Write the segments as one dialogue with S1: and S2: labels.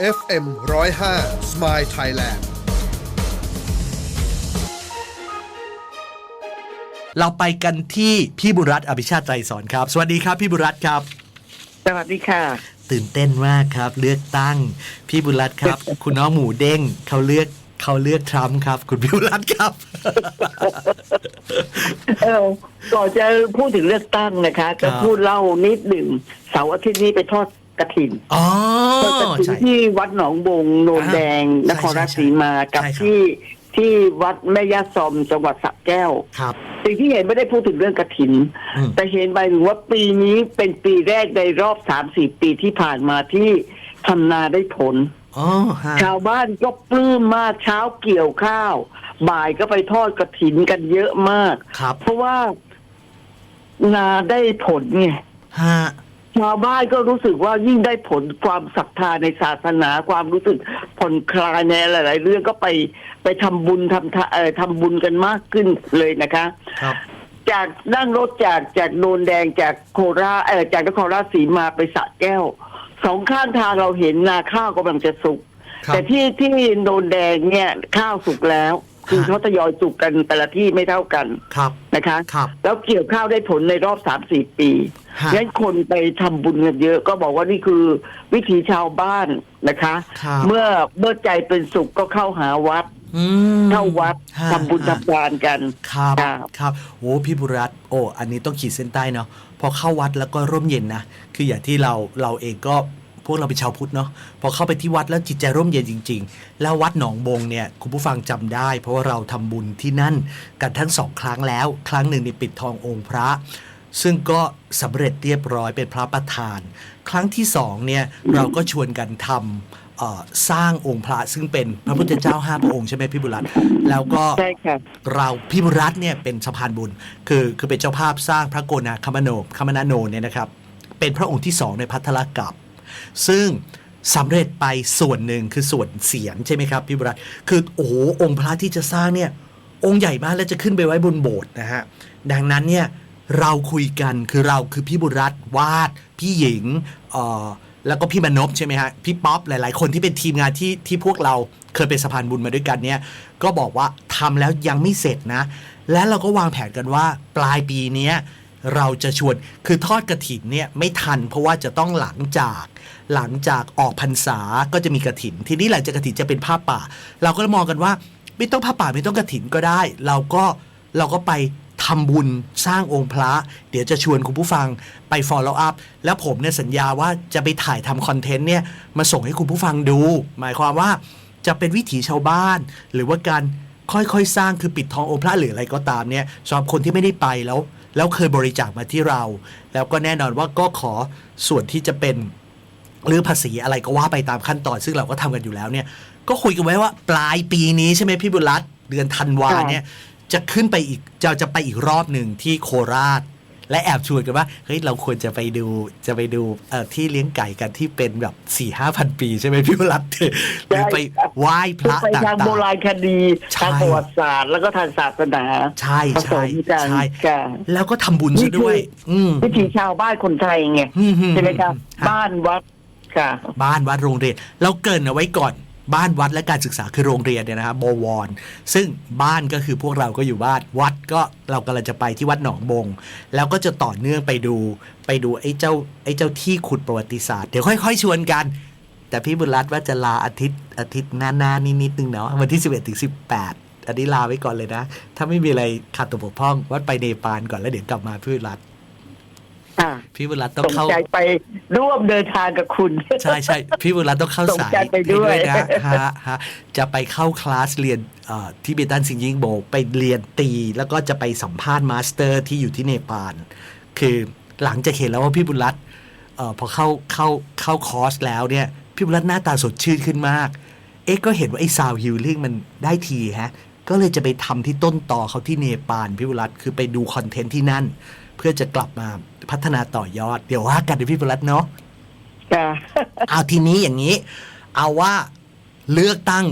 S1: FM 105 Smile Thailand
S2: เราไปกันที่พี่บุรัตน์อภิชาติไตรสอนครับ สวัสดีครับพี่บุรัตน์ครับ
S3: สวัสดีค่ะ
S2: ตื่นเต้นมากครับ เลือกตั้ง พี่บุรัตน์ครับ คุณน้องหมูเด้งเขาเลือกเขาเลือกทรัมป์ครับ คุณพี่บุรัตน์ครับ
S3: เออก่อนจะพูดถึงเลือกตั้งนะคะ
S2: ครั
S3: จะ
S2: บ
S3: พูดเล่านิดหนึ่งเสาร์อาทิตย์นี้ไปทอด กระถิน
S2: อ๋อ
S3: ทอดกระถิน
S2: ใช่
S3: ที่วัดหนองบงโนน
S2: อ่า
S3: แดง
S2: ใช่
S3: นครราชสีมากับ
S2: ใช่ครับ
S3: ที่ที่วัดแม่ย่าซอมจังหวัดสระแก้ว
S2: ครับ
S3: สิ่งที่เห็นไม่ได้พูดถึงเรื่องกระถิน
S2: อืม
S3: แต่เห็นไปถึงว่าปีนี้เป็นปีแรกในรอบสามสี่ปีที่ผ่านมาที่ทำนาได้ผล
S2: อ๋อฮะ
S3: ชาวบ้านก็ปลื้มมากเช้าเกี่ยวข้าว บ่ายก็ไปทอดกระถินกันเยอะมาก
S2: ครับ
S3: เพราะว่านาได้ผลไง
S2: ฮะ
S3: ชาวบ้านก็รู้สึกว่ายิ่งได้ผลความศรัทธาในศาสนาความรู้สึกผ่อนคลายในหลาย ๆ เรื่องก็ไปไปทำบุญทำทาเอ่อทำบุญกันมากขึ้นเลยนะคะ
S2: ครับ
S3: จากนั่งรถจากจากโนนแดงจากโคราชเออจากนครราชสีมาไปสระแก้วสองข้างทางเราเห็นนาข้าวกำลังจะสุก
S2: ครับ
S3: แต่ที่ที่โนนแดงเนี่ยข้าวสุกแล้ว คือ
S2: ฮะ
S3: เขาทยอยสุกกันแต่ละที่ไม่เท่ากัน
S2: ครับ
S3: นะคะ
S2: ครับ
S3: แล้วเกี่ยวข้าวได้ผลในรอบสามสี่ปี
S2: ฮะ
S3: งั้นคนไปทำบุญกันเยอะก็บอกว่านี่คือวิถีชาวบ้านนะคะ
S2: ครับ
S3: เมื่อเมื่อใจเป็นสุขก็เข้าหาวัด
S2: อืม
S3: เข้าวัด
S2: ฮะ
S3: ทำบุญ
S2: ฮะ
S3: ทำทานกัน
S2: ครับ
S3: ครับ
S2: ครับโอ้พี่บุรัตน์โอ้อันนี้ต้องขีดเส้นใต้เนาะพอเข้าวัดแล้วก็ร่มเย็นนะคืออย่างที่เราเราเองก็ พวกเราเป็นชาวพุทธเนาะพอเข้าไปที่วัดแล้วจิตใจร่มเย็นจริง ๆ แล้ววัดหนองบงเนี่ยคุณผู้ฟังจำได้ เพราะว่าเราทำบุญที่นั่นกันทั้งสองครั้งแล้ว ครั้งหนึ่งในปิดทององค์พระ ซึ่งก็สำเร็จเรียบร้อยเป็นพระประธาน ครั้งที่สองเนี่ยเราก็ชวนกันทำเอ่อสร้างองค์พระซึ่งเป็นพระพุทธเจ้าห้าพระองค์ใช่ไหมพี่บุรัตน์แล้วก็
S3: ใช่ค่ะ
S2: เราพี่บุรัตน์เนี่ยเป็นสะพานบุญ คือคือเป็นเจ้าภาพสร้างพระโกนาคมโนคมนาโนเนี่ยนะครับ เป็นพระองค์ที่สองในพัทรกับ ซึ่งสำเร็จไปส่วนหนึ่งคือส่วนเสียงใช่ไหมครับพี่บุรัตน์คือโอ้โหองค์พระที่จะสร้างเนี่ยองค์ใหญ่มากแล้วจะขึ้นไปไว้บนโบสถ์นะฮะดังนั้นเนี่ยเราคุยกันคือเราคือพี่บุรัตน์วาด พี่หญิงเอ่อแล้วก็พี่มนพใช่ไหมฮะพี่ป๊อปหลาย ๆ คนที่เป็นทีมงานที่ที่พวกเราเคยเป็นสะพานบุญมาด้วยกันเนี่ยก็บอกว่าทำแล้วยังไม่เสร็จนะ และเราก็วางแผนกันว่าปลายปีเนี้ย เราจะชวนคือทอดกระถินเนี่ยไม่ทันเพราะว่าจะต้องหลังจากหลังจากออกพรรษาก็จะมีกระถิน ทีนี้หลังจากกระถินจะเป็นผ้าป่า เราก็มองกันว่า ไม่ต้องผ้าป่าไม่ต้องกระถินก็ได้ เราก็เราก็ไปทำบุญสร้างองค์พระ เดี๋ยวจะชวนคุณผู้ฟังไป follow up แล้วผมเนี่ยสัญญาว่าจะไปถ่ายทำคอนเทนต์เนี่ยมาส่งให้คุณผู้ฟังดู หมายความว่าจะเป็นวิถีชาวบ้าน หรือว่าการค่อยๆ สร้างคือปิดทององค์พระหรืออะไรก็ตามเนี่ยสำหรับคนที่ไม่ได้ไปแล้ว แล้วเคยบริจาคมาที่เรา แล้วก็แน่นอนว่าก็ขอส่วนที่จะเป็นหรือภาษีอะไรก็ว่าไปตามขั้นตอนซึ่งเราก็ทำกันอยู่แล้วเนี่ย ก็คุยกันไว้ว่าปลายปีนี้ใช่ไหมพี่บุญรัตน์เดือนธันวา
S3: ค่ะ
S2: เนี่ยจะขึ้นไปอีกจะจะไปอีกรอบหนึ่งที่โคราช และแอบชวนกันว่าเฮ้ยเราควรจะไปดูจะไปดูเอ่อที่เลี้ยงไก่กันที่เป็นแบบสี่ห้าพันปีใช่ไหมพี่บุญรัตน์หรือไปไหว้พระ
S3: ไป
S2: ต่า
S3: ทางโบ
S2: ง
S3: ราณคดี
S2: ใช่
S3: ทางประวัติศาสตร์แล้วก็ทางศาสนา
S2: ๆใช่
S3: ผส
S2: ใช่
S3: มกัน
S2: ใช่
S3: ค่ะ
S2: แล้วก็ทำบุญซะด้วยอืม
S3: วิถีชาวบ้านคนไทยไง
S2: อืม
S3: ใช่ไหมครับ
S2: ฮะ
S3: บ้านวัดค่ะ
S2: บ้านวัดโรงเรียนเราเกรินเอาไว้ก่อน บ้านวัดและการศึกษาคือโรงเรียนเนี่ยนะครับบวร ซึ่งบ้านก็คือพวกเราก็อยู่บ้านวัดก็เรากำลังจะไปที่วัดหนองบง แล้วก็จะต่อเนื่องไปดูไปดูไอ้เจ้าไอ้เจ้าที่ขุดประวัติศาสตร์เดี๋ยวค่อย ๆ ชวนกัน แต่พี่บุญรัตน์ว่าจะลาอาทิตย์อาทิตย์หน้าๆนิดนิดนึงเนาะวันที่ 11ถึง18อันนี้ลาไว้ก่อนเลยนะ ถ้าไม่มีอะไรขาดตกบกพร่องวัดไปเนปาลก่อนแล้วเดี๋ยวกลับมาพี่บุญรัตน์
S3: ค่ะ
S2: พี่บุญรัตน์ต้อ
S3: ส
S2: ง
S3: น
S2: เข้า
S3: ใจไปร่วมเดินทางกับคุณ
S2: ใช่ใช่พี่บุญรัตน์ต้องเข้า
S3: ส่ง
S2: สาย
S3: ใจไปด้วย
S2: ให้นะฮะฮะจะไปเข้าคลาสเรียนเอ่อที่เบตันซิงยิงโบไปเรียนตี แล้วก็จะไปสัมภาษณ์มาสเตอร์ที่อยู่ที่เนปาลคือหลังจากเห็นแล้วว่าพี่บุญรัตน์เอ่อพอเข้าเข้าเข้าคอร์สแล้วเนี่ยพี่บุญรัตน์หน้าตาสดชื่นขึ้นมาก เอ๊ะก็เห็นว่าไอ้ซาวฮิลลิ่งมันได้ทีฮะ ก็เลยจะไปทำที่ต้นต่อเขาที่เนปาลพี่บุญรัตน์คือไปดูคอนเทนต์ที่นั่น เพื่อจะกลับมาพัฒนาต่อยอด เดี๋ยวว่ากันเดี๋ยวพี่บุญรัตน์เนาะ
S3: ค่ะ
S2: เอาทีนี้อย่างนี้ เอาว่าเลือกตั้ง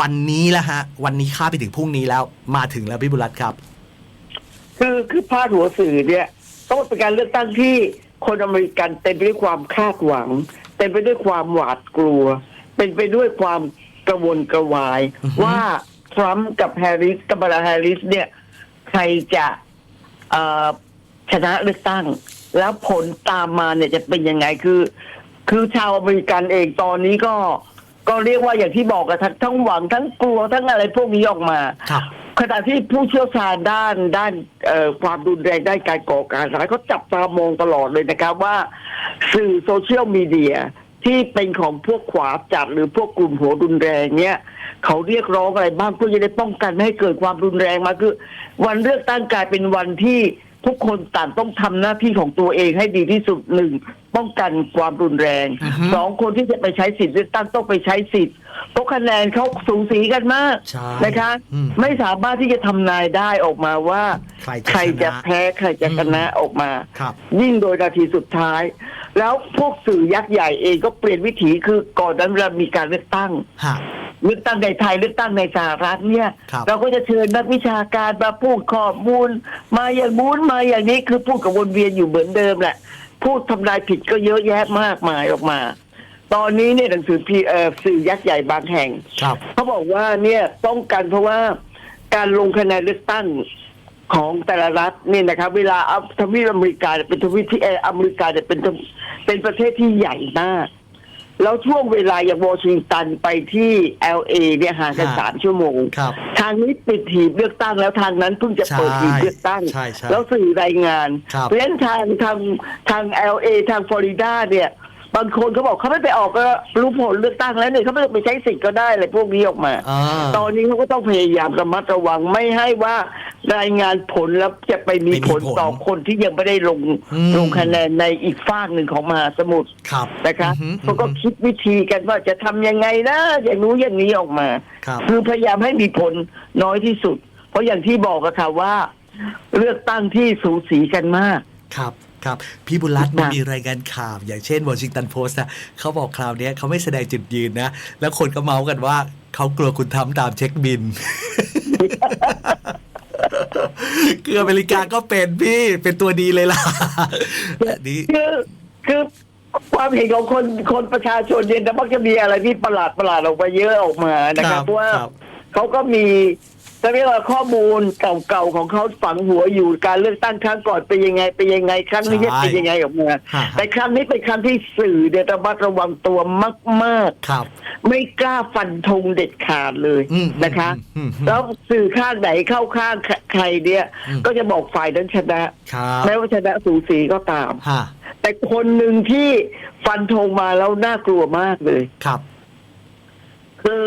S2: วันนี้แล้วฮะ วันนี้ข้ามไปถึงพรุ่งนี้แล้วมาถึงแล้วพี่บุรัตน์ครับ
S3: คือคือพาดหัวสื่อเนี่ยต้องเป็นการเลือกตั้งที่คนอเมริกันเต็มไปด้วยความคาดหวัง เต็มไปด้วยความหวาดกลัว เป็นไปด้วยความกระวนกระวาย
S2: อือฮึ
S3: ว่าทรัมป์กับแฮร์ริสกับมาลาแฮร์ริสเนี่ย ใครจะเอ่อ ชนะเลือกตั้ง แล้วผลตามมาเนี่ยจะเป็นยังไงคือ คือชาวอเมริกันเองตอนนี้ก็ก็เรียกว่าอย่างที่บอกกันทั้งทั้งหวังทั้งกลัวทั้งอะไรพวกนี้ออกมา
S2: ครับ
S3: ขณะที่ผู้เชี่ยวชาญด้านด้านเอ่อความรุนแรงด้านการก่อการร้ายเขาจับตามองตลอดเลยนะครับว่า สื่อโซเชียลมีเดียที่เป็นของพวกขวาจัดหรือพวกกลุ่มหัวรุนแรงเนี่ยเขาเรียกร้องอะไรบ้างเพื่อจะได้ป้องกันไม่ให้เกิดความรุนแรงมาคือ วันเลือกตั้งกลายเป็นวันที่ ทุกคนต่างต้องทำหน้าที่ของตัวเองให้ดีที่สุดหนึ่งป้องกันความรุนแรง
S2: อือฮึ
S3: สองคนที่จะไปใช้สิทธิ์เลือกตั้งต้องไปใช้สิทธิ์ เพราะคะแนนเขาสูสีกันมาก
S2: ใช่
S3: นะคะ
S2: อืม
S3: ไม่สามารถที่จะทำนายได้ออกมาว่า
S2: ใครจะ
S3: ใครจะ
S2: ชนะ
S3: แพ้ใครจะชนะออกมา
S2: ครับ
S3: ยิ่งโดยนาทีสุดท้าย แล้วพวกสื่อยักษ์ใหญ่เองก็เปลี่ยนวิถีคือก่อนนั้นเวลามีการเลือกตั้ง
S2: ฮะ
S3: เลือกตั้งในไทยเลือกตั้งในสหรัฐเนี่ย
S2: ครับ
S3: เราก็จะเชิญนักวิชาการมาพูดข้อมูล มาอย่างมู้นมาอย่างนี้คือพูดกับวนเวียนอยู่เหมือนเดิมแหละ พูดทำนายผิดก็เยอะแยะมากมายออกมา ตอนนี้เนี่ยหนังสือพีเอ่อสื่อยักษ์ใหญ่บางแห่ง
S2: ครับ
S3: เขาบอกว่าเนี่ยป้องกันเพราะว่าการลงคะแนนเลือกตั้งของแต่ละรัฐเนี่ยนะครับ เวลาเอาทวีปอเมริกาเนี่ยเป็นทวีปที่เอออเมริกาเนี่ยเป็นทวเป็นประเทศที่ใหญ่มาก แล้วช่วงเวลาอย่างวอชิงตันไปที่เอลเอเนี่ยห่างกัน
S2: ฮะ
S3: สามชั่วโมง
S2: ครับ
S3: ทางนี้ปิดหีบเลือกตั้งแล้วทางนั้นเพิ่งจะเปิดหีบเลือกตั้ง
S2: ใช่ใช่
S3: แล้วสื่อรายงาน
S2: ครับ
S3: เพราะฉะนั้นทางทางทางเอลเอทางฟลอริดาเนี่ย บางคนเขาบอกเขาไม่ไปออกก็รู้ผลเลือกตั้งแล้วเนี่ยเขาไม่ต้องไปใช้สิทธิ์ก็ได้อะไรพวกนี้ออกมา
S2: อ่า
S3: ตอนนี้เขาก็ต้องพยายามระมัดระวังไม่ให้ว่ารายงานผลแล้วจะไปมี
S2: ไม่มี
S3: ผล
S2: ผล
S3: ต่อคนที่ยังไม่ได้ลง
S2: อืม
S3: ลงคะแนนในอีกฝากหนึ่งของมหาสมุทร
S2: ครับ
S3: นะคะ
S2: อือฮึ
S3: เขาก็คิดวิธีกันว่าจะทำยังไงนะอย่างนู้นอย่างนี้ออกมา
S2: ครับ
S3: คือพยายามให้มีผลน้อยที่สุด เพราะอย่างที่บอกอะค่ะว่า เลือกตั้งที่สูสีกันมาก
S2: ครับ ครับ พี่บุญรัตน์มัน
S3: ค่ะ
S2: มีรายงานข่าว อย่างเช่นวอชิงตันโพสต์นะเขาบอกคราวเนี้ยเขาไม่แสดงจุดยืนนะ แล้วคนก็เมาส์กันว่าเขากลัวคุณทำตามเช็คบินคืออเมริกาก็เป็นพี่เป็นตัวดีเลยล่ะนี่
S3: คือคือความเห็นของคนคนประชาชนเนี่ยนะมักจะมีอะไรที่ประหลาดประหลาดออกมาเยอะออกมานะค
S2: ครั
S3: รับบเพราะว่า
S2: ครับ
S3: เขาก็มี จะเรียกว่าข้อมูลเก่าๆของเขาฝังหัวอยู่การเลือกตั้งครั้งก่อนเป็นยังไงเป็นยังไงครั้งนี้
S2: ใช่
S3: เป็นยังไงออกมา
S2: ฮะ
S3: แต่ครั้งนี้เป็นครั้งที่สื่อเนี่ยระมัดระวังตัวมาก
S2: ครับ
S3: ๆ ไม่กล้าฟันธงเด็ดขาดเลย
S2: อืม
S3: นะคะ
S2: อืมอืม
S3: แล้วสื่อข้างไหนเข้าข้างใครเนี่ย
S2: อืม
S3: ก็จะบอกฝ่ายนั้นชนะ
S2: ครับ
S3: แม้ว่าชนะสูสีก็ตาม
S2: ฮะ
S3: แต่คนหนึ่งที่ฟันธงมาแล้วน่ากลัวมากเลย
S2: ครับ
S3: คือ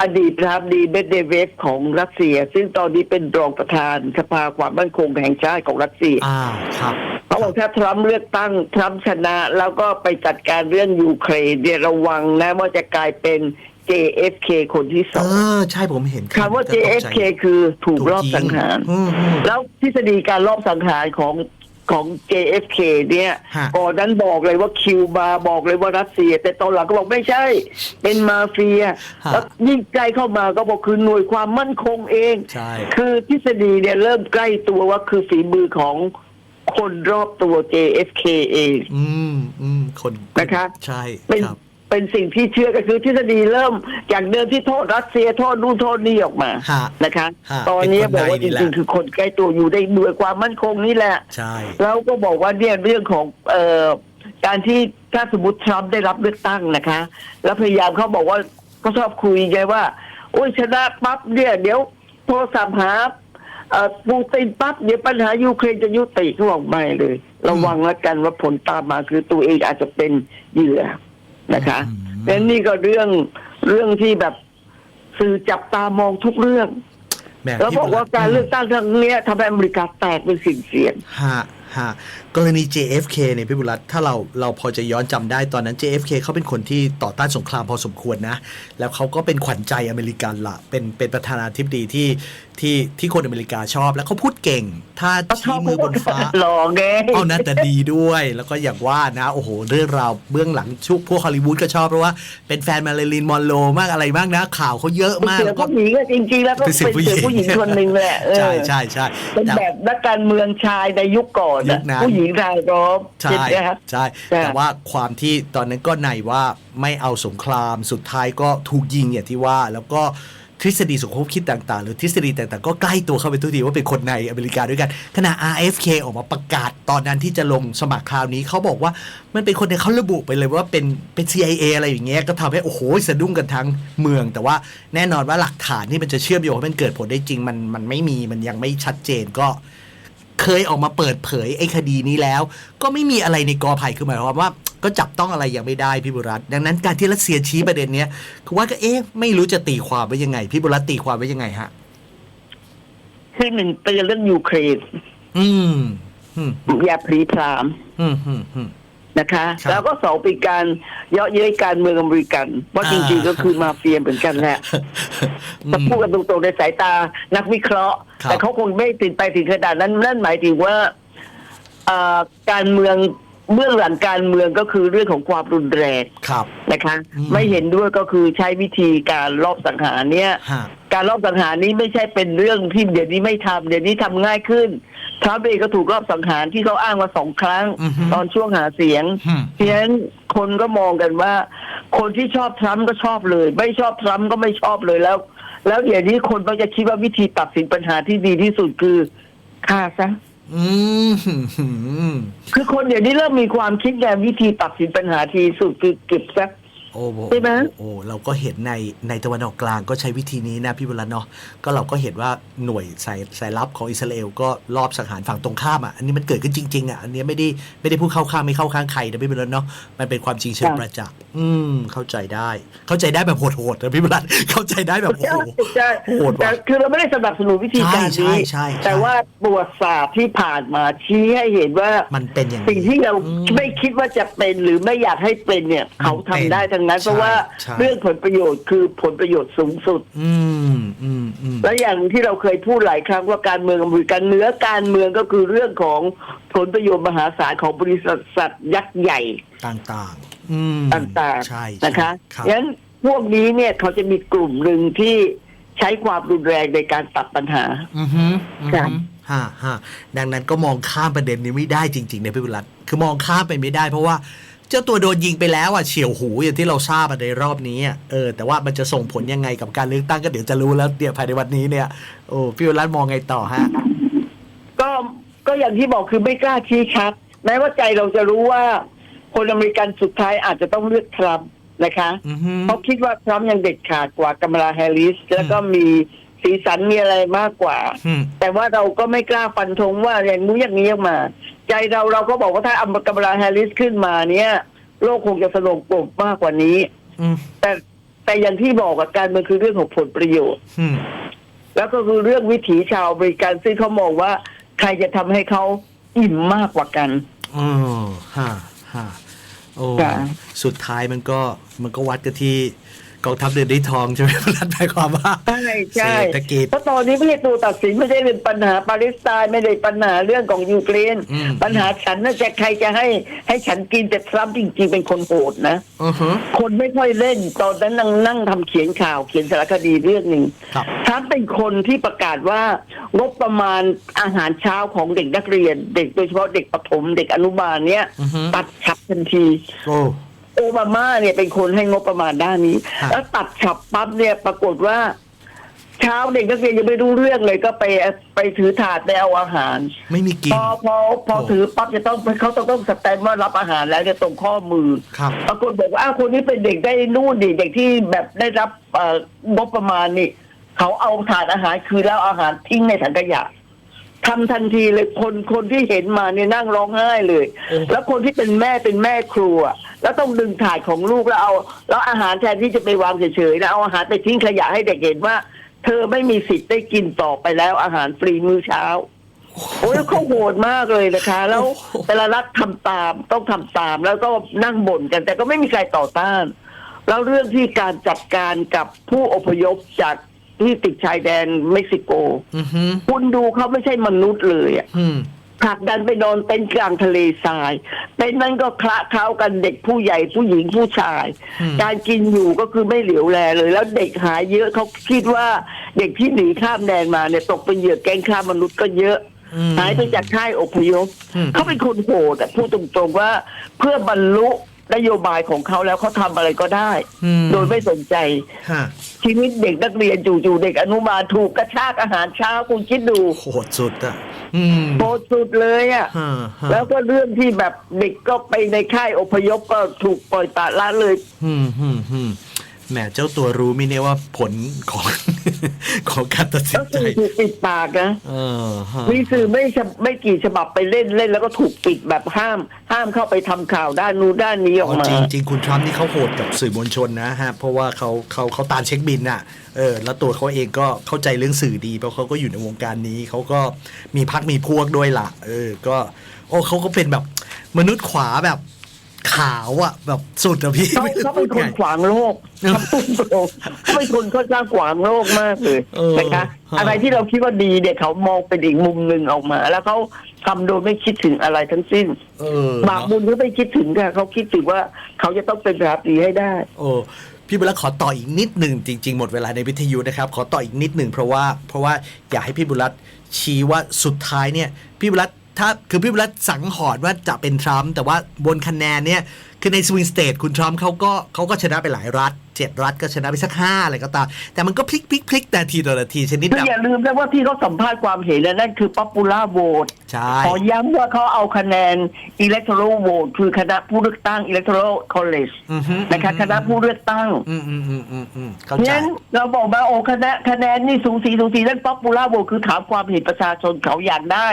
S3: อดีตประธานาธิบดีเบดเดเวฟของรัสเซีย ซึ่งตอนนี้เป็นรองประธานสภาความมั่นคงแห่งชาติของรัสเซีย
S2: อ่าครับ
S3: เขาบอกถ้าทรัมป์เลือกตั้งทรัมป์ชนะ แล้วก็ไปจัดการเรื่องยูเครนเนี่ยระวังนะว่าจะกลายเป็น JFK คนที่ส
S2: เอ
S3: อง
S2: อ ใช่ผมเห็น
S3: คำว่า
S2: ก็ตกใจ
S3: JFK คือถูกรอบสังหาร
S2: อืมอืม
S3: แล้วทฤษฎีการรอบสังหารของ ของ JFK เนี่ย
S2: ฮะ
S3: ก่อนนั้นบอกเลยว่าคิวบาบอกเลยว่ารัสเซีย แต่ตอนหลังก็บอกไม่ใช่ เป็นมาเฟีย
S2: ฮะ
S3: แล้วยิ่งใกล้เข้ามาก็บอกคือหน่วยความมั่นคงเอง
S2: ใช่
S3: คือทฤษฎีเนี่ยเริ่มใกล้ตัวว่าคือฝีมือของคนรอบตัว JFK เอง
S2: อืมอืมคน
S3: นะคะ
S2: ใช่
S3: เป็น
S2: ครับ
S3: เป็นสิ่งที่เชื่อก็คือทฤษฎีเริ่มจากเดิมที่โทษรัสเซียโทษนู่นโทษนี่ออกมา
S2: ฮะ
S3: นะคะ
S2: ฮะ
S3: ตอนนี้
S2: เป็นคน
S3: บอกว่า
S2: ในนี่
S3: จ
S2: แหละ
S3: ริงๆคือคนใกล้ตัวอยู่ในหน่วยความมั่นคงนี่แหละ
S2: ใช่
S3: แล้วก็บอกว่าเนี่ยเรื่องของเอ่อการที่ถ้าสมมติทรัมป์ได้รับเลือกตั้งนะคะ แล้วพยายามเขาบอกว่าเขาชอบคุยไงว่าโอ้ยชนะปั๊บเนี่ยเดี๋ยวโทรศัพท์หาเอ่อปูตินปั๊บเดี๋ยวปัญหายูเครนจะยุติเขาบอกไม่เลย ระวังแล้วกันว่าผลตามมาคือตัวเองอาจจะเป็นเหยื่อ นะคะ
S2: อืม
S3: และนี่ก็เรื่องเรื่องที่แบบสื่อจับตามองทุกเรื่อง
S2: แหม
S3: แล้ว
S2: พี่
S3: บอกว่าการเลือกตั้งครั้งเนี้ยทำให้อเมริกาแตกเป็นสิ่งเสียง
S2: ฮะฮะ กรณี JFK เนี่ยพี่บุรัตน์ถ้าเราเราพอจะย้อนจำได้ตอนนั้น JFK เขาเป็นคนที่ต่อต้านสงครามพอสมควรนะ แล้วเขาก็เป็นขวัญใจอเมริกันละเป็นเป็นประธานาธิบดีที่ที่ที่คนอเมริกาชอบ แล้วเขาพูดเก่ง ถ้าชี้มือบนฟ้า
S3: หล่อไง
S2: เอานะแต่ดีด้วย แล้วก็อย่างว่านะ โอ้โห เรื่องราวเบื้องหลังชุกพวกฮอลลีวูดก็ชอบเพราะว่าเป็นแฟนมาริลีนมอนโรมากอะไรมากนะ ข่าวเขาเยอะมาก
S3: เสือ
S2: แล้วก็
S3: ผู้หญิงอะจริงๆ แล้วก็เป็นเสือผู้หญิงคนหนึ่งแหละเออ
S2: ใช่ใช่ใช่
S3: เป็น
S2: แต่
S3: แบบนักการเมืองชายในยุคก่อนด
S2: ยุ
S3: อะ
S2: คนั้น
S3: ผู้หญิงรายล้อม
S2: ใช่
S3: ไหมคะ
S2: ใช่
S3: ใช่
S2: แต่ว่าความที่ตอนนั้นก็ในว่าไม่เอาสงครามสุดท้ายก็ถูกยิงอย่างที่ว่า แล้วก็ทฤษฎีสมคบคิดต่างๆ หรือทฤษฎีต่างๆ ก็ใกล้ตัวเข้าไปทุกทีว่าเป็นคนในอเมริกาด้วยกันขณะ RFK ออกมาประกาศตอนนั้นที่จะลงสมัครคราวนี้เขาบอกว่ามันเป็นคนในเขาระบุไปเลยว่าเป็นเป็น CIA อะไรอย่างเงี้ยก็ทำให้โอ้โหสะดุ้งกันทั้งเมือง แต่ว่าแน่นอนว่าหลักฐานที่มันจะเชื่อมโยงให้มันเกิดผลได้จริงมันมันไม่มีมันยังไม่ชัดเจนก็ เคยออกมาเปิดเผยไอ้คดีนี้แล้ว ก็ไม่มีอะไรในกอไผ่คือหมายความว่า ก็จับต้องอะไรยังไม่ได้พี่บุรัตน์ดังนั้นการที่รัสเซียชี้ประเด็นเนี้ยคือว่าก็เอ๊ะไม่รู้จะตีความไว้ยังไงพี่บุรัตน์ตีความไว้ยังไงฮะ
S3: คือหนึ่งเตือนเรื่องยูเครน
S2: อืมอืม
S3: อย่าพลีพราม
S2: อืมอืมอืม
S3: นะคะ
S2: ครับ
S3: แล้วก็สองเป็นการเยาะเย้ยการเมืองอเมริกันว่าจริง
S2: อ่า
S3: ๆก็คือมาเฟียเหมือนกันแหละถ้าพูดกันตรงๆในสายตานักวิเคราะห์
S2: ครับ
S3: แต่เขาคงไม่ติดไปถึงขนาดนั้นนั่นหมายถึงว่าเอ่อการเมือง เบื้องหลังการเมืองก็คือเรื่องของความรุนแรง
S2: ครับ
S3: นะคะ
S2: อืม
S3: ไม่เห็นด้วยก็คือใช้วิธีการลอบสังหารเนี่ย
S2: ฮะ
S3: การลอบสังหารนี้ไม่ใช่เป็นเรื่องที่เดี๋ยวนี้ไม่ทำเดี๋ยวนี้ทำง่ายขึ้นทรัมป์เองก็ถูกรอบสังหารที่เขาอ้างมาสองครั้ง
S2: อือฮึ
S3: ตอนช่วงหาเสียง
S2: อืม
S3: เพราะฉะนั้นคนก็มองกันว่า คนที่ชอบทรัมป์ก็ชอบเลย ไม่ชอบทรัมป์ก็ไม่ชอบเลยแล้ว แล้วเดี๋ยวนี้คนก็จะคิดว่าวิธีตัดสินปัญหาที่ดีที่สุดคือฆ่าซะ
S2: อืม
S3: คือคนเดี๋ยวนี้เริ่มมีความคิดแนววิธีตัดสินปัญหาทีสุดคือเก็บซะ
S2: โอ้โห
S3: ใช่ไหม
S2: โอ้เราก็เห็นในในตะวันออกกลางก็ใช้วิธีนี้นะพี่บุรัตน์เนาะก็เราก็เห็นว่าหน่วยสายสายลับของอิสราเอลก็รอบสังหารฝั่งตรงข้ามอะอันนี้มันเกิดขึ้นจริงๆอะอันนี้ไม่ได้ไม่ได้พูดเข้าข้างไม่เข้าข้างใครนะพี่บุรัตน์เนาะมันเป็นความจริงเชิงประจักษ์อืมเข้าใจได้ เข้าใจได้แบบโหดๆนะพี่บุรัตน์เข้าใจได้แบบโอ้
S3: ใช่
S2: โห
S3: ใช่
S2: โหดว่ะ
S3: แต่คือเราไม่ได้สนับสนุนวิธีการ
S2: ใช่
S3: นี้
S2: ใช่ใช่
S3: แต่ว่าประวัติศาสตร์ที่ผ่านมาชี้ให้เห็นว่า
S2: มันเป็นอย่าง
S3: สิ่งที่เรา
S2: อืม
S3: ไม่คิดว่าจะเป็นหรือไม่อยากให้เป็นเนี่ยเขาทำได้ทั้งนั้น
S2: ใช่
S3: เพราะว่า
S2: ใช่
S3: เรื่องผลประโยชน์คือผลประโยชน์สูงสุด
S2: อืมอืมอืม
S3: และอย่างที่เราเคยพูดหลายครั้งว่าการเมืองอเมริกันเหนือการเมืองก็คือเรื่องของผลประโยชน์มหาศาลของบริษัทสัตว์ยักษ์ใหญ่
S2: ต่างๆ อืม
S3: ต่าง
S2: ใช่
S3: ๆนะคะ
S2: ครับ
S3: งั้นพวกนี้เนี่ยเขาจะมีกลุ่มหนึ่งที่ใช้ความรุนแรงในการตัดปัญหา
S2: อือฮึอือ
S3: ครั
S2: ฮึ
S3: บ
S2: ฮะฮะดังนั้นก็มองข้ามประเด็นนี้ไม่ได้จริงๆนะพี่บุรัตน์คือมองข้ามไปไม่ได้เพราะว่า เจ้าตัวโดนยิงไปแล้วอะเฉียวหูอย่างที่เราทราบอะในรอบนี้อะเออแต่ว่ามันจะส่งผลยังไงกับการเลือกตั้งก็เดี๋ยวจะรู้แล้วเดี๋ยวภายในวันนี้เนี่ยโอ้พี่บุรัตน์มองไงต่อฮะ
S3: ก็ก็อย่างที่บอกคือไม่กล้าชี้ชัดแม้ว่าใจเราจะรู้ว่า คนอเมริกันสุดท้ายอาจจะต้องเลือกทรัมป์นะคะ
S2: อือฮึ
S3: เขาคิดว่าทรัมป์ยังเด็ดขาดกว่ากัมลาแฮร์ริส แล้วก็มีสีสันมีอะไรมากกว่า
S2: อืม
S3: แต่ว่าเราก็ไม่กล้าฟันธงว่าอย่างนู้นอย่างนี้ออกมา ใจเราเราก็บอกว่าถ้าอัมกัมลาแฮร์ริสขึ้นมาเนี่ยโลกคงจะสงบปรกมากกว่านี้
S2: อืม
S3: แต่แต่อย่างที่บอกกับการเมืองคือเรื่องของผลประโยชน์
S2: อืม
S3: แล้วก็คือเรื่องวิถีชาวอเมริกันซึ่งเขามองว่า ใครจะทำให้เขาอิ่มมากกว่ากัน
S2: อ๋อฮะฮะโอ้
S3: ค่ะ
S2: สุดท้ายมันก็มันก็วัดกันที่ กองทัพเดินได้ทองใช่ไหมพี่บุรัตน์หมายความว่า
S3: ใช่ใช่
S2: เศรษฐกิจ
S3: เพราะตอนนี้ไม่ใช่ตัวตัดสินไม่ใช่เป็นปัญหาปาเลสไตน์ไม่ได้ปัญหาเรื่องของยูเครน
S2: อืม
S3: ปัญหาฉันน่าจะใครจะให้ให้ฉันกินแต่ทรัมป์จริงๆเป็นคนโหดนะ
S2: อือฮึ
S3: คนไม่ค่อยเล่นตอนนั้นนั่งนั่งทำเขียนข่าวเขียนสารคดีเรื่องหนึ่ง
S2: ครับ
S3: ทรัมป์เป็นคนที่ประกาศว่างบประมาณอาหารเช้าของเด็กนักเรียน เด็กโดยเฉพาะเด็กประถมเด็กอนุบาลเนี้ย
S2: อือฮึ
S3: ตัดฉับทันที
S2: โอ้
S3: โอบามาเนี่ยเป็นคนให้งบประมาณด้านนี้
S2: ครับ
S3: แล้วตัดฉับปั๊บเนี่ยปรากฏว่า เช้าเด็กนักเรียนยังไม่รู้เรื่องเลยก็ไปไปถือถาดไปเอาอาหาร
S2: ไม่มีกิน
S3: พอพอพอ
S2: โอ้
S3: ถือปั๊บจะต้องเขาต้องต้องสแตมป์ว่ารับอาหารแล้วจะตรงข้อมือ
S2: ครับ
S3: ปรากฏบอกว่าอ้าวคนนี้เป็นเด็กได้นู่นดิเด็กที่แบบได้รับเอ่องบประมาณนี่เขาเอาถาดอาหารคืนแล้วเอาอาหารทิ้งในถังขยะ ทำทันทีเลยคนคนที่เห็นมาเนี่ยนั่งร้องไห้เลย
S2: โอ้
S3: แล้วคนที่เป็นแม่เป็นแม่ครัว แล้วต้องดึงถาดของลูกแล้วเอา แล้วอาหารแทนที่จะไปวางเฉยๆนะเอาอาหารไปทิ้งขยะให้เด็กเห็นว่า เธอไม่มีสิทธิ์ได้กินต่อไปแล้วอาหารฟรีมื้อเช้า โอ้ยเขาโหดมากเลยนะคะ แล้วแต่ละรัฐทำตามต้องทำตาม แล้วก็นั่งบ่นกัน แต่ก็ไม่มีใครต่อต้าน แล้วเรื่องที่การจัดการกับผู้อพยพจาก ที่ติดชายแดนเม็กซิโก
S2: อือฮึ
S3: คุณดูเขาไม่ใช่มนุษย์เลยอะ
S2: อืม
S3: ผลักดันไปนอนเต็นท์กลางทะเลทรายเต็นท์นั้นก็คละเคล้ากันเด็กผู้ใหญ่ผู้หญิงผู้ชาย
S2: อืม
S3: การกินอยู่ก็คือไม่เหลียวแลเลย แล้วเด็กหายเยอะเขาคิดว่าเด็กที่หนีข้ามแดนมาเนี่ยตกเป็นเหยื่อแก๊งค้ามนุษย์ก็เยอะ
S2: อืม
S3: หายไปจากค่ายอพยพ
S2: อืม
S3: เขาเป็นคนโหดแต่พูดตรงๆว่าเพื่อบรรลุ นโยบายของเขาแล้วเขาทำอะไรก็ได้
S2: อืม
S3: โดยไม่สนใจ
S2: ฮะ
S3: ชีวิตเด็กนักเรียนจู่ๆเด็กอนุบาลถูกกระชากอาหารเช้าคุณคิดดู
S2: โหดสุดอะอืม
S3: โหดสุดเลยอะ
S2: ฮะฮะ
S3: แล้วก็เรื่องที่แบบเด็กก็ไปในค่ายอพยพก็ถูกปล่อยปละละเลย
S2: อืมอืมอืมแหมเจ้าตัวรู้ไหมิเนี่ยว่าผลของ ของการตัดสิ
S3: แล้
S2: น
S3: ว
S2: ใจ
S3: สื่อถูกปิดปากนะ
S2: เออฮะ
S3: มีสื่อไม่ฉบไม่กี่ฉบับไปเล่นเล่นแล้วก็ถูกปิดแบบห้าม ห้ามเข้าไปทำข่าวด้านนู้นด้านนี้ออกมา
S2: จริงจริงๆคุณทรัมป์นี่เขาโหดกับสื่อมวลชนนะฮะ เพราะว่าเขาเขาเขาตามเช็คบินน่ะเออแล้วตัวเขาเองก็เข้าใจเรื่องสื่อดี เพราะเขาก็อยู่ในวงการนี้เขาก็มีพักมีพวกด้วยล่ะ เออก็ โอ้เขาก็เป็นแบบมนุษย์ขวาแบบ ขาวอะแบบสุดอะพี่
S3: เขา
S2: ไม่รู้
S3: เขาเป็น
S2: พู
S3: ค
S2: ด
S3: น
S2: ไง
S3: ขวางโลกเขาพูดตรงเขาเป็นคนค่อนข้างขวางโลกมากเลย
S2: เออ
S3: นะคะ
S2: ฮะ
S3: อะไรที่เราคิดว่าดีเนี่ยเขามองเป็นอีกมุมหนึ่งออกมา แล้วเขาทำโดยไม่คิดถึงอะไรทั้งสิ้น
S2: เออ
S3: บาปบุญเขาไม่คิดถึงค่ะเขาคิดถึงว่าเขาจะต้องเป็นแบบดีให้ได้
S2: โอ้พี่บุญรัตน์ขอต่ออีกนิดหนึ่งจริง ๆ หมดเวลาในวิทยุนะครับ ขอต่ออีกนิดหนึ่งเพราะว่าเพราะว่าอยากให้พี่บุญรัตน์ชี้ว่าสุดท้ายเนี่ยพี่บุญรัตน์ ถ้าคือพี่บุรัตสังหอดว่าจะเป็นทรัมป์แต่ว่าบนคะแนนเนี่ย คือในสวิงสเตทคุณทรัมป์เขาก็เขาก็ชนะไปหลายรัฐเจ็ดรัฐก็ชนะไปสักห้าอะไรก็ตาม แต่มันก็พลิกพลิกพลิกนาทีต่อนาทีชนิด
S3: คือ
S2: แบบ
S3: อย่าลืมนะว่าที่เขาสัมภาษณ์ความเห็นนะนั่นคือ popular vote
S2: ใช่
S3: ขอย้ำว่าเขาเอาคะแนน electoral vote คือคณะผู้เลือกตั้ง electoral college
S2: อือฮึ
S3: นะคะคณะผู้เลือกตั้ง
S2: อืมอืมอืมอืมอืมเข้า
S3: เพราะ
S2: ใจ
S3: ฉะนั้นเราบอกมาโอ้คะแนนคะแนนนี่สูงสีสูงสีนั่น popular vote คือถามความเห็นประชาชนเขาอยากได้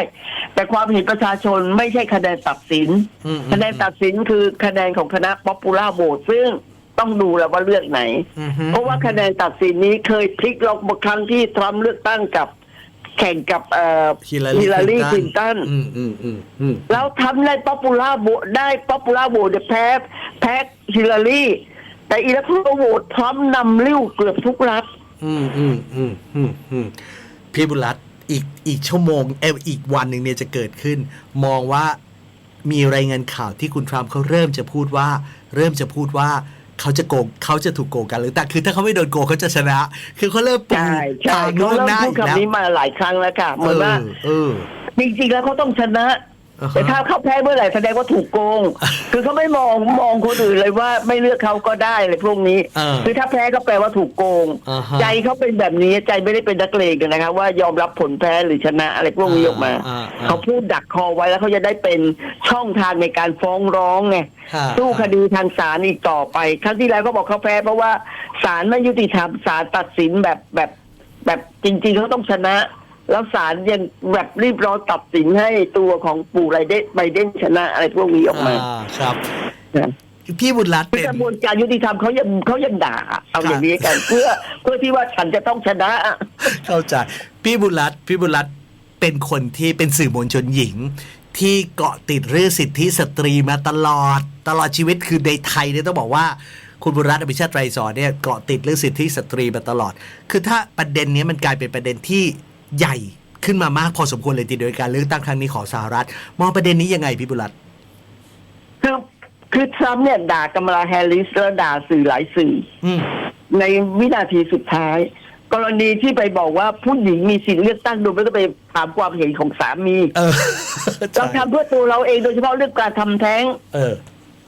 S3: แต่ความเห็นประชาชนไม่ใช่คะแนนตัดสิน
S2: อืมอืม
S3: คะแนนตัดสินคือคะแนนของคณะ popular vote ซึ่งต้องดูแล้วว่าเลือกไหน
S2: อือฮึ
S3: เพราะว่าคะแนนตัดสินนี้เคยพลิกล็อกมาครั้งที่ทรัมป์เลือกตั้งกับแข่งกับเอ่อ
S2: ฮิลลารี
S3: ลารีคลินตัน
S2: อืมอืมอืมอืม
S3: แล้วทำได้ป๊อปปูล่าโหวตได้ป๊อปปูล่าโหวตแพ้แพ้ฮิลลารีแต่อีเลกโทรโหวตทรัมป์นำลิ้วเกือบทุกรัฐ
S2: อืมอืมอืมอืมอืมพี่บุญรัตน์อีกอีกชั่วโมงเอออีกวันหนึ่งเนี่ยจะเกิดขึ้น มองว่า มีรายงานข่าวที่คุณทรัมป์เขาเริ่มจะพูดว่า เริ่มจะพูดว่าเขาจะโกงเขาจะถูกโกงกันหรือแต่คือถ้าเขาไม่โดนโกงเขาจะชนะ คือเขาเริ่มปู
S3: ใช่ใช่
S2: ทาง
S3: เขา
S2: ล่วง
S3: เริ่ม
S2: หน้า
S3: พูด
S2: อีกแล้ว
S3: คำนี้มาหลายครั้งแล้วค่ะเห
S2: เอ
S3: มือน
S2: อ
S3: ว่า
S2: เออ
S3: จริงๆแล้วเขาต้องชนะ
S2: อ่าฮะ
S3: แต่ถ้าเขาแพ้เมื่อไหร่แสดงว่าถูกโกง คือเขาไม่มองมองคนอื่นเลยว่าไม่เลือกเขาก็ได้เลยพวกนี้
S2: เออ
S3: คือถ้าแพ้ก็แปลว่าถูกโกง
S2: อ่าฮะ
S3: ใจเขาเป็นแบบนี้ใจไม่ได้เป็นนักเลงกันนะคะว่ายอมรับผลแพ้หรือชนะอะไรพวกนี้ออกมา
S2: อ่าอ่า
S3: เขาพูดดักคอไว้แล้วเขาจะได้เป็นช่องทางในการฟ้องร้องไง
S2: ฮะ
S3: สู้คดีทางศาลอีกต่อไป ครั้งที่แล้วก็บอกเขาแพ้เพราะว่าศาลไม่ยุติธรรมศาลตัดสินแบบแบบแบบจริง ๆเขาต้องชนะ แล้วศาลยังแบบรีบร้อนตัดสินให้ตัวของปู่ไรเดนไบเดนชนะอะไรพวกนี้ออกมา
S2: อ่าครับ
S3: นะ
S2: พี่บุญรัตน์
S3: คื
S2: เป็
S3: อนกระบวนการยุติธรรมเขายังเขายังด่า เอาอย่างนี้กัน เพื่อเพื่อที่ว่าฉันจะต้องชนะ
S2: เข้าใจพี่บุญรัตน์พี่บุญรัตน์เป็นคนที่เป็นสื่อมวลชนหญิง ที่เกาะติดเรื่องสิทธิสตรีมาตลอด ตลอดชีวิตคือในไทยเนี่ยต้องบอกว่า คุณบุญรัตน์อภิชาติไตรสอนเนี่ยเกาะติดเรื่องสิทธิสตรีมาตลอด คือถ้าประเด็นเนี้ยมันกลายเป็นประเด็นที่ ใหญ่ขึ้นมามากพอสมควรเลยทีเดียวในการเลือกตั้งครั้งนี้ของสหรัฐ มองประเด็นนี้ยังไงพี่บุญรัตน์
S3: คือคือทรัมป์เนี่ยด่ากำลาแฮร์ริสแล้วด่าสื่อหลายสื่อ
S2: อืม
S3: ในวินาทีสุดท้าย กรณีที่ไปบอกว่าผู้หญิงมีสิทธิ์เลือกตั้งโดยไม่ต้องไปถามความเห็นของสามี
S2: เออ
S3: เราทำเพื่อตัวเราเองโดยเฉพาะเรื่องการทำแท้ง
S2: เออ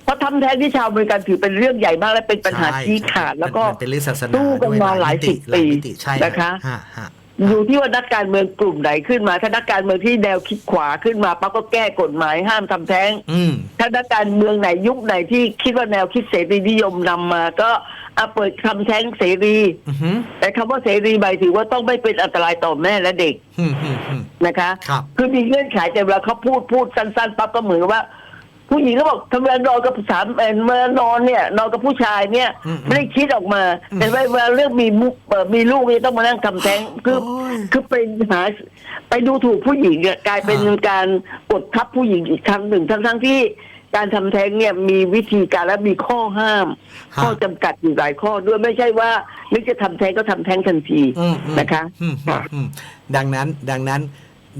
S3: เพราะทำแท้งที่ชาวอเมริกันถือเป็นเรื่องใหญ่มากและเป็นปัญหา
S2: ใช่
S3: ที่ขาด แล้วก็
S2: มันเป็นเรื่องศาสนา
S3: สู้กัน
S2: ด้วย
S3: มาหลายสิบ
S2: หล
S3: ปี
S2: มิติใช่
S3: นะคะ
S2: ฮะฮะ
S3: อยู่ที่ว่านักการเมืองกลุ่มไหนขึ้นมา ถ้านักการเมืองที่แนวคิดขวาขึ้นมาปั๊บก็แก้กฎหมายห้ามทำแท้ง
S2: อืม
S3: ถ้านักการเมืองไหนยุคไหนที่คิดว่าแนวคิดเสรีนิยมนำมา ก็เอาเปิดคำแท้งเสรี
S2: อือหือ
S3: แต่คำว่าเสรีหมายถึงว่าต้องไม่เป็นอันตรายต่อแม่และเด็ก
S2: อืมอืมอืม
S3: นะคะ
S2: ครับ
S3: คือมีเงื่อนไขแต่เวลาเขาพูดพูดสั้นๆปั๊บก็เหมือนกับว่า ผู้หญิงก็บอกทำไมนอนกับสามเอ่อเมื่อนอนเนี่ยนอนกับผู้ชายเนี่ย
S2: อืม
S3: ไม่ได้คิดออกมา
S2: อืม
S3: แต่เวลาเรื่องมีมุกเอ่อมีลูกนี่ต้องมานั่งทำแท้งคือ
S2: โอ้ย
S3: คือเป็นหาไปดูถูกผู้หญิงเนี่ยกลายเป็น
S2: อ่า
S3: การกดทับผู้หญิงอีกครั้งหนึ่งทั้งทั้งๆที่การทำแท้งเนี่ยมีวิธีการและมีข้อห้ามข้อจำกัดอยู่หลายข้อด้วยไม่ใช่ว่านึกจะทำแท้งก็ทำแท้งทันที
S2: อืมอืม
S3: นะคะ
S2: อืม
S3: ค่ะ
S2: อืมดังนั้นดังนั้น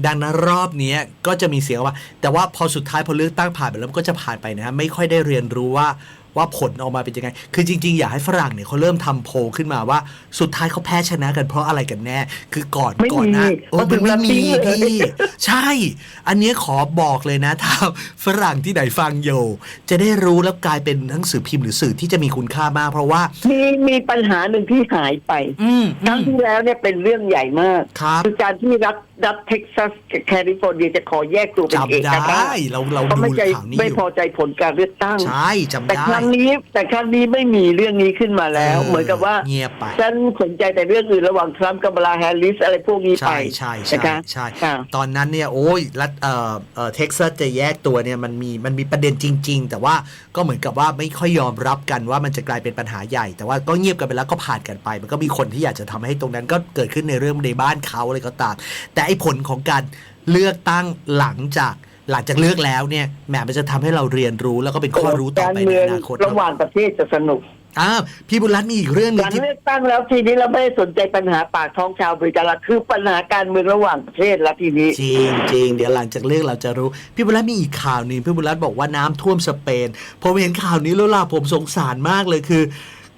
S2: ดังนั้นรอบเนี้ยก็จะมีเสียงว่า แต่ว่าพอสุดท้ายพอเลือกตั้งผ่านไปแล้วมันก็จะผ่านไปนะฮะไม่ค่อยได้เรียนรู้ว่าว่าผลออกมาเป็นยังไง คือจริง ๆ อยากให้ฝรั่งเนี่ยเขาเริ่มทำโพลขึ้นมาว่าสุดท้ายเขาแพ้ชนะกันเพราะอะไรกันแน่ คือก่อน
S3: ไม่
S2: ก่อนหนะ
S3: มี
S2: โอ้ย
S3: เขาถึ
S2: มัน
S3: ง
S2: ไม่มี
S3: รับทิ้งเลย
S2: พี่ ใช่ อันเนี้ยขอบอกเลยนะถ้าฝรั่งที่ไหนฟังอยู่จะได้รู้แล้วกลายเป็นหนังสือพิมพ์หรือสื่อที่จะมีคุณค่ามาก เพราะว่า
S3: มีมีปัญหาหนึ่งที่หายไป
S2: อืม
S3: ครั้งที่แล้วเนี่ยเป็นเรื่องใหญ่มาก
S2: ครับ
S3: อการที่รัฐ รัฐเท็กซัสกับแคลิฟอร์เนียจะขอแยกตัวเป็นเอก
S2: จำได้
S3: ราช
S2: เราเรา
S3: เขา
S2: ดู
S3: ไม่ใจ
S2: ข่าวนี้
S3: ไม่
S2: อยู่
S3: พอใจผลการเลือกตั้ง
S2: ใช่จำ
S3: แต่
S2: ได้
S3: ครั้งนี้ แต่ครั้งนี้ไม่มีเรื่องนี้ขึ้นมาแล้ว
S2: เออ
S3: เหมือนกับว่า
S2: เงียบไป
S3: ฉันสนใจแต่เรื่องอื่นระหว่างทรัมป์กับเบลาแฮร์ริสอะไรพวกนี้ไป
S2: ใช่ใช่ใช่
S3: นะคะ
S2: ใช่
S3: ค่ะ
S2: ตอนนั้นเนี่ยโอ้ยรัฐเอ่อเอ่อเท็กซัสจะแยกตัวเนี่ยมันมีมันมีประเด็นจริง ๆ แต่ว่าก็เหมือนกับว่าไม่ค่อยยอมรับกันว่ามันจะกลายเป็นปัญหาใหญ่ แต่ว่าก็เงียบกันไปแล้วก็ผ่านกันไป มันก็มีคนที่อยากจะทำให้ตรงนั้นก็เกิดขึ้นในเรื่องในบ้านเขาอะไรก็ตามแต่ไอ้ผลของการเลือกตั้งหลังจากหลังจากเลือกแล้วเนี่ยแหมมันจะทำให้เราเรียนรู้แล้วก็เป็นข้อรู้ต่อ
S3: การ
S2: ไปใน
S3: เมือง
S2: อนาคต
S3: ระหว่างประเทศจะสนุก
S2: อ้าวพี่บุญรัตน์มีอีกเรื่องห
S3: ห
S2: นึง
S3: ลัง
S2: ที่
S3: เลือกตั้งแล้วทีนี้เราไม่ได้สนใจปัญหาปากท้องชาวอเมริกันละคือปัญหาการเมืองระหว่างประเทศแล้วทีนี้
S2: จริงจริงเดี๋ยวหลังจากเรื่องเราจะรู้ พี่บุญรัตน์มีอีกข่าวหนึ่งพี่บุญรัตน์บอกว่าน้ำท่วมสเปนผมเห็นข่าวนี้แล้วล่ะผมสงสารมากเลยคือ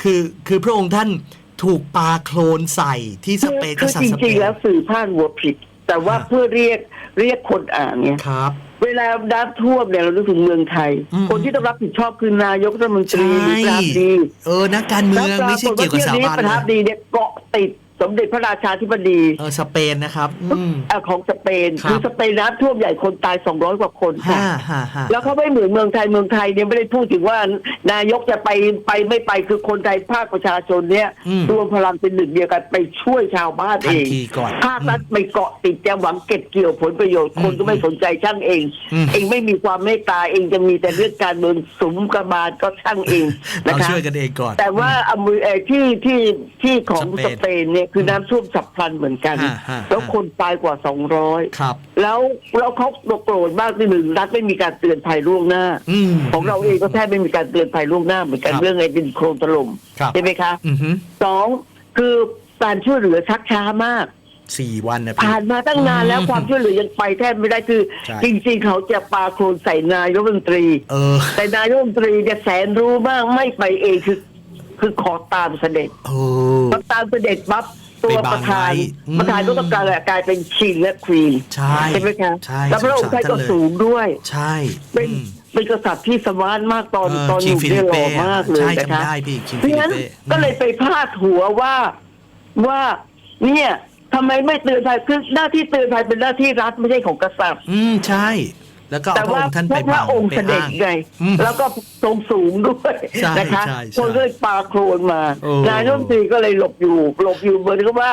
S2: คือคือพระองค์ท่านถูกปาโคลนใส่ที่สเปน
S3: คื
S2: ก
S3: อ
S2: ษัต
S3: จ
S2: ริย์สเป
S3: ริง
S2: น
S3: ๆแล้วสื่อพาดหัวผิด แต่ว่า
S2: ฮะ
S3: เพื่อเรียกเรียกคนอ่านเนี่ย
S2: ครับ
S3: เวลาน้ำท่วมเนี่ยเรานึกถึงเมืองไทย
S2: อืม
S3: คนที่ต้องรับผิดชอบคือนายกรัฐมนตรี
S2: ใช่
S3: หรือประธานดี
S2: เออนักการเมืองไม่ใช่เกี่ยวกับสถา
S3: นี้
S2: บัน
S3: ประ
S2: เล
S3: ธาน
S2: ย
S3: ดีเนี่ยเกาะติด สมเด็จพระราชาธิบดี
S2: เออสเปนนะครับ อืม
S3: เอ่อของสเปน
S2: ครับ
S3: คือสเปนน้ำท่วมใหญ่คนตาย200กว่าคนค่ะ
S2: ฮ่าฮ่าฮ่า
S3: แล้วเขาไม่เหมือนเมืองไทยเมืองไทยเนี่ยไม่ได้พูดถึงว่านายกจะไปไปไม่ไปคือคนไทยภาคประชาชนเนี่ย
S2: อืม
S3: รวมพลังเป็นหนึ่งเดียวกันไปช่วยชาวบ้าน
S2: ทั
S3: เอนง
S2: ทีก่อน
S3: ภาครัฐไปเกาะติดจะหวังเก็บเกี่ยวผลประโยชน์คนก็ไม่สนใจช่างเอง
S2: อืม
S3: เองไม่มีความเมตตาเองจะมีแต่เรื่องการเมืองสมกบาลก็ช่างเองนะ
S2: เรา
S3: คะ
S2: ช่วยกันเองก่อน
S3: แต่ว่าอเมริเอ่อที่ที่ที่ของ
S2: ส
S3: ส
S2: เปน
S3: เปนเนี่ยคือน้ำท่วมฉับพลันเหมือนกัน
S2: ฮะฮะ
S3: แล้วคนตายกว่า200
S2: ครับ
S3: แล้วแล้วเขาโกรธมากที่หนึ่งรัฐไม่มีการเตือนภัยล่วงหน้า
S2: อืม
S3: ของเราเองก็แทบไม่มีการเตือนภัยล่วงหน้าเหมือนกัน
S2: ครับ
S3: เรื่องไอ้ดินโคลนถล่ม
S2: ครับ
S3: ใช่ไหมคะ
S2: อือฮึ
S3: สองคือการช่วยเหลือชักช้ามาก
S2: สี่วันนะพี่
S3: ผ่านมาตั้งนานแล้ว
S2: อืม
S3: ความช่วยเหลือยังไปแทบไม่ได้คือ
S2: ใช่
S3: จริง ๆ เขาจะปาโคลนใส่นายกรัฐมนตรี
S2: เออ
S3: แต่นายกรัฐมนตรีเนี่ยแสนรู้มากไม่ไปเองคือ คือขอตามเสด็จ
S2: เออ
S3: พอตามเสด็จปั๊บ ตัว
S2: ไปบัง
S3: ประธาน
S2: ไว้อืม
S3: ประธานก็ต้องการกลายเป็นคิงและควีน
S2: ใช่
S3: ไหมคะ
S2: ใช่
S3: แล้วพระองค์ท่านก็สูงด้วย
S2: ใช่
S3: เป็น
S2: อืม
S3: เป็นกษัตริย์ที่สมาร์ทมากตอน
S2: เต
S3: อนอ
S2: คิง
S3: ยู่
S2: ฟิ
S3: เนี่
S2: ลิ
S3: ย
S2: ป
S3: หล่
S2: เป้
S3: อมากเลย
S2: ใช่
S3: นะคะ
S2: จำได้พี่คิง
S3: เพ
S2: ฟิ
S3: ราะ
S2: ลิป
S3: ฉะนั้น
S2: เป้
S3: ก็เลยไปพาดหัวว่าว่าเนี่ยทำไมไม่เตือนภัยคือหน้าที่เตือนภัยเป็นหน้าที่รัฐไม่ใช่ของกษัตริย์
S2: อืมใช่ แล้วก็
S3: แต่
S2: เอาพระ
S3: ว่า
S2: องค์ท่าน
S3: เพ
S2: ไป
S3: ราะพระ
S2: บัง
S3: องค์
S2: ไป
S3: เสด็จ
S2: อ้าง
S3: ไง
S2: อืม
S3: แล้วก็ทรงสูงด้วย
S2: ใช่
S3: นะคะ
S2: ใช่ใช่
S3: คนก็เลยปาโครนมา
S2: โอ้
S3: นายรัฐมนตรีก็เลยหลบอยู่หลบอยู่เหมือนกับว่า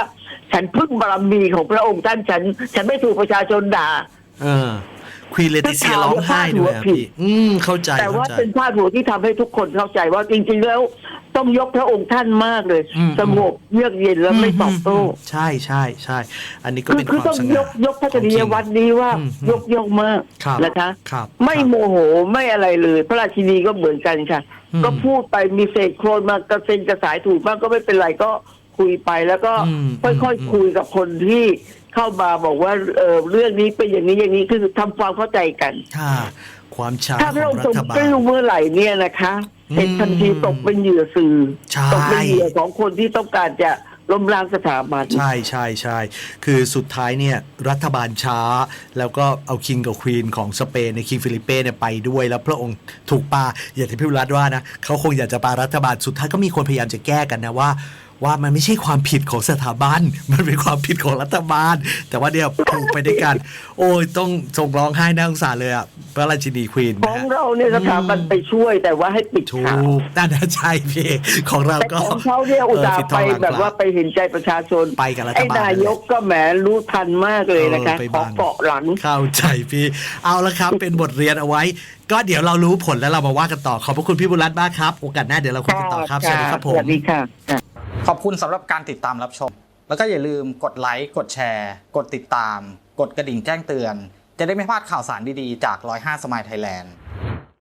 S3: ฉันพึ่งบารมีของพระองค์ท่านฉัน ฉันไม่ถูกประชาชนด่า
S2: เออ ควีนเลติเซียร้องไห้ด้วยอะพี่อืมเข้าใจ
S3: แต่ว่า
S2: เข้าใจ
S3: เป็นพาดหัวที่ทำให้ทุกคนเข้าใจว่าจริง ๆ แล้วต้องยกพระองค์ท่านมากเลย
S2: อืม
S3: สงบเยือกเย็นแล้วไม่ตอบโต้
S2: ใช่ใช่ใช่อันนี้ก็
S3: คือ
S2: เป็น
S3: คือ
S2: ความ
S3: ต้อง
S2: ส
S3: ย
S2: ง่าก
S3: ยกพระจริยวัตรนี้ว่า
S2: อืม
S3: ยกย่องมาก
S2: ครับ
S3: นะคะ
S2: ครับ
S3: ไม่
S2: ครับ
S3: โมโหไม่อะไรเลย พระราชินีก็เหมือนกันค่ะ
S2: อืม
S3: ก็พูดไปมีเศษโครนมากระเซ็นกระสายถูกบ้างก็ไม่เป็นไรก็คุยไปแล้วก็
S2: อืม
S3: ค่อย
S2: อืม
S3: ๆคุยกับคนที่ เข้ามาบอกว่าเออเรื่องนี้เป็นอย่างนี้อย่างนี้คือทำความเข้าใจกัน
S2: ถ้าความช้า
S3: ถ้า
S2: ข
S3: พระ
S2: อ
S3: องงค์
S2: รั
S3: ทรง
S2: ฐบา
S3: ป
S2: ล
S3: ลื้มเมื่อไหร่เนี่ยนะคะ
S2: อืม
S3: เห็นทันทีตกเป็นเหยื่อสื่อ
S2: ใช่
S3: ตกเป็นเหยื่อของคนที่ต้องการจะล้มล้างสถาบัน
S2: ใช่ใช่ใช่คือสุดท้ายเนี่ยรัฐบาลช้า แล้วก็เอาคิงกับควีนของสเปนในคิงฟิลิปเป้เนี่ยไปด้วยแล้วพระองค์ถูกปาอย่างที่พี่วิรัตว่านะเขาคงอยากจะปารัฐบาลสุดท้ายก็มีคนพยายามจะแก้กันนะว่า ว่ามันไม่ใช่ความผิดของสถาบัน มันเป็นความผิดของรัฐบาล แต่ว่าเนี่ยผูกไปด้วยกัน โอ้ยต้องส่งร้องไห้น่าสงสารเลยอะพระราชินีควีน
S3: ข
S2: นะ
S3: อง
S2: ฮะ
S3: เราเนี่ยสถาบันไปช่วยแต่ว่าให้ปิด
S2: ถู
S3: ข่าว
S2: กน่าจะใช่พี่ของเรา
S3: แต่
S2: ก็
S3: ของเขาเนี่ยอุตส่าห์
S2: เท
S3: ไป
S2: องหลัง
S3: แบบว่า
S2: พระ
S3: ไปเห็นใจประชาชน
S2: ไปกับรัฐบาล
S3: ไอ้นายกก็แหมรู้ทันมากเลยนะคะ
S2: เออไป
S3: ข
S2: บั
S3: องเกาะหลัง
S2: เข้าใจพี่ เอาละครับเป็นบทเรียนเอาไว้ ก็เดี๋ยวเรารู้ผลแล้วเรามาว่ากันต่อขอบพระคุณพี่บุญรัตน์มากครับ โอกาสหน้าเดี๋ยวเราคุยกันต่อครับสวัสดีครับผ
S3: ส
S2: ม
S3: วัสดีค่ะ
S4: ขอบคุณสำหรับการติดตามรับชม แล้วก็อย่าลืมกดไลค์ กดแชร์ กดติดตาม กดกระดิ่งแจ้งเตือน จะได้ไม่พลาดข่าวสารดีๆ จาก 105 สมายไทยแลนด์